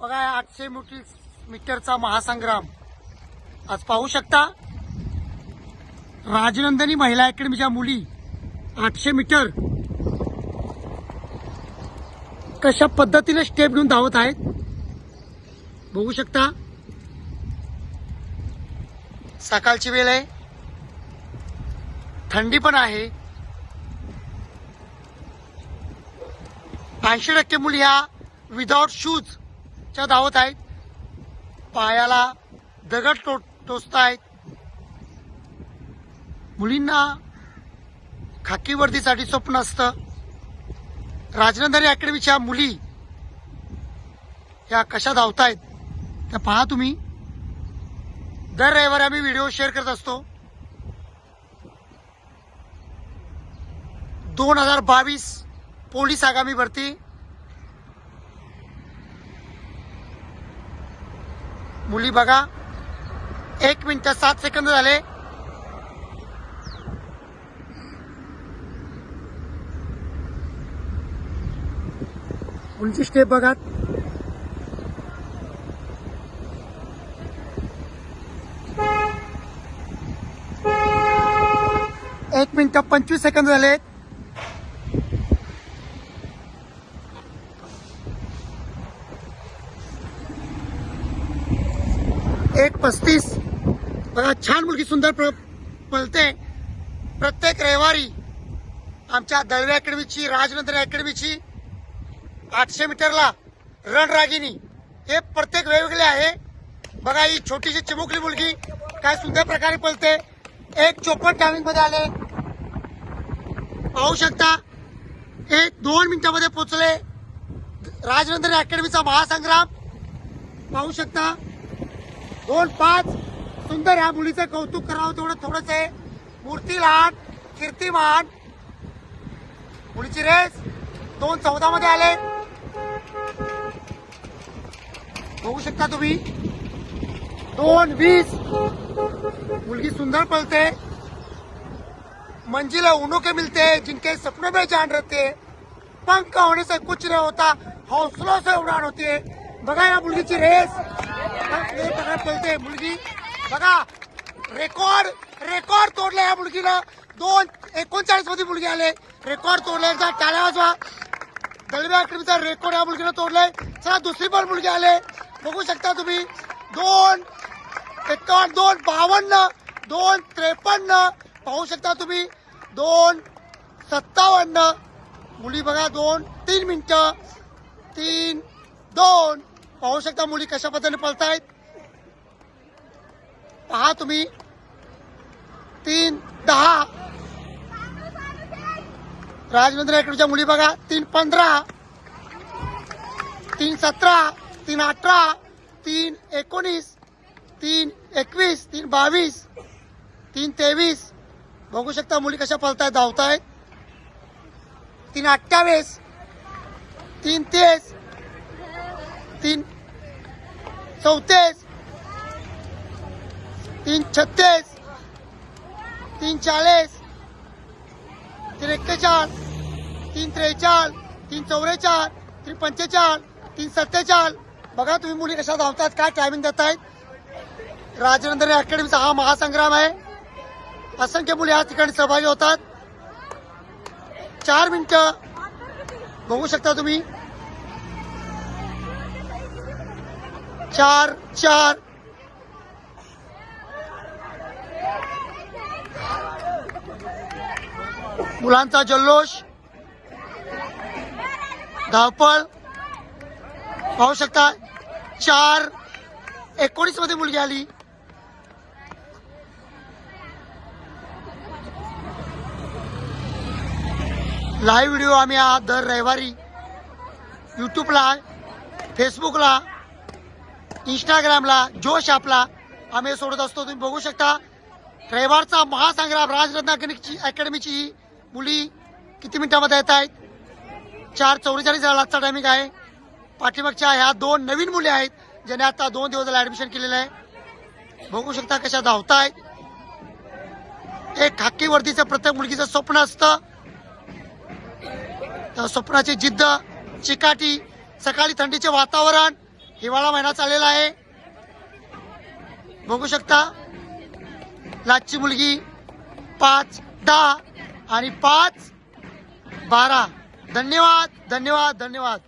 बघा आठशे मुठी मीटरचा महासंग्राम. आज पाहू शकता राजनंदनी महिला अकॅडमीच्या मुली आठशे मीटर. कशा पद्धतीने स्टेप घेऊन धावत आहेत बघू शकता. सकाळची वेळ आहे. थंडी पण आहे. ऐंशी टक्के मुली ह्या विदाउट शूज च्या धावत आहेत. पायाला दगड टो टोचतायत. मुलींना खाकी वर्दीसाठी स्वप्न असतं. राजनंदारी अकॅडमीच्या मुली या कशा धावतायत त्या पहा तुम्ही. दर रविवारी आम्ही व्हिडिओ शेअर करत असतो. दोन हजार बावीस पोलीस आगामी भरती. मुली बघा. एक मिनिट सात सेकंद झाले. मुलीची स्टेप बघा एक मिनिट पंचवीस सेकंद झाले एक पस्तीस. बघा छान मुलगी सुंदर प्र- पळते. प्रत्येक रविवारी आमच्या दळवे अकॅडमीची राजनंदन अकॅडमीची आठशे मीटरला रणरागिनी हे प्रत्येक वेगवेगळे आहे. बघा ही छोटीशी चिमुकली मुलगी काय सुंदर प्रकारे पळते. एक चोपन्न टायमिंगमध्ये आले. पाहू शकता एक दोन मिनिटांमध्ये पोचले. राजनंदन अकॅडमीचा महासंग्राम. पाहू शकता दोन पाच सुंदर ह्या मुलीचं कौतुक करावं तेवढं थोडंच आहे. मूर्ती लहान कीर्तिमान मुलीची रेस दोन चौदा मध्ये आले. बघू शकता तुम्ही. दोन वीस. मुलगी सुंदर पळते. मंजिला उनो के मिलते जिनके सपनों में जान रहते. पंख होने से कुछ नहीं होता हौसलों से उड़ान होती है. बघा या मुलगीची रेस. हे बघा पळते मुलगी. बघा रेकॉर्ड रेकॉर्ड तोडले या मुलगीनं. दोन एकोणचाळीसमध्ये मुलगी आले. रेकॉर्ड तोडले टाळ्या वाजवा. दलव्या अकॅडमीचा रेकॉर्ड या मुलगीनं तोडलाय. चला दुसरी पण मुलगी आले. बघू शकता तुम्ही. दोन एकावन्न दोन बावन्न दोन त्रेपन्न. पाहू शकता तुम्ही. दोन सत्तावन्न. मुली बघा दोन तीन मिनटं. तीन दोन. पाहू शकता मुली कशा पद्धतीने पळतायत. पहा तुम्ही. तीन दहा. राजवेंद्र अकॅडमीच्या मुली बघा. तीन पंधरा. तीन सतरा. तीन अठरा. तीन एकोणीस. तीन एकवीस. तीन बावीस. तीन तेवीस. बघू शकता मुली कशा पळतायत धावतायत. तीन अठ्ठावीस. तीन तेस. तीन चौतीस तीन छत्तीस तीन चाळीस तीन एक्केचाळ तीन त्रेचाळ तीन चौवेचाळ तीन पंचेचाळ तीन सत्तेचाळ बघा तुम्ही मुली कशा धावतात काय टायमिंग देत आहेत राजनंदन अकॅडमीचा हा महासंग्राम आहे. असंख्य मुली या ठिकाणी सहभागी होतात. चार मिनिटं बघू शकता तुम्ही. चार चार. मुलांचा जल्लोष. धावपळ. पाहू शकता चार. एकोणीसमध्ये मुलगी आली. लाईव्ह व्हिडिओ आम्ही हा दर रविवारी यूट्यूबला फेसबुकला इंस्टाग्रामला जोश आपला. आम्ही सोडत असतो तुम्ही बघू शकता. रविवारचा महासंग्राम राजरत्न अकॅडमीची अकॅडमीची ही मुली किती मिनिटामध्ये येत आहेत? चार चौवेचाळीस लाखचा टायमिंग आहे. पाठीमागच्या ह्या दोन नवीन मुली आहेत ज्याने आता दोन दिवस झाला ऍडमिशन केलेलं आहे. बघू शकता कशा धावतायत. एक खाकी वर्दीचं प्रत्येक मुलगीचं स्वप्न असतं. त्या स्वप्नाची जिद्द चिकाटी सकाळी थंडीचे वातावरण हिवाळा महिना चाललेला आहे. बघू शकता. लाचची मुलगी पाच दहा आणि पाच बारा. धन्यवाद धन्यवाद धन्यवाद.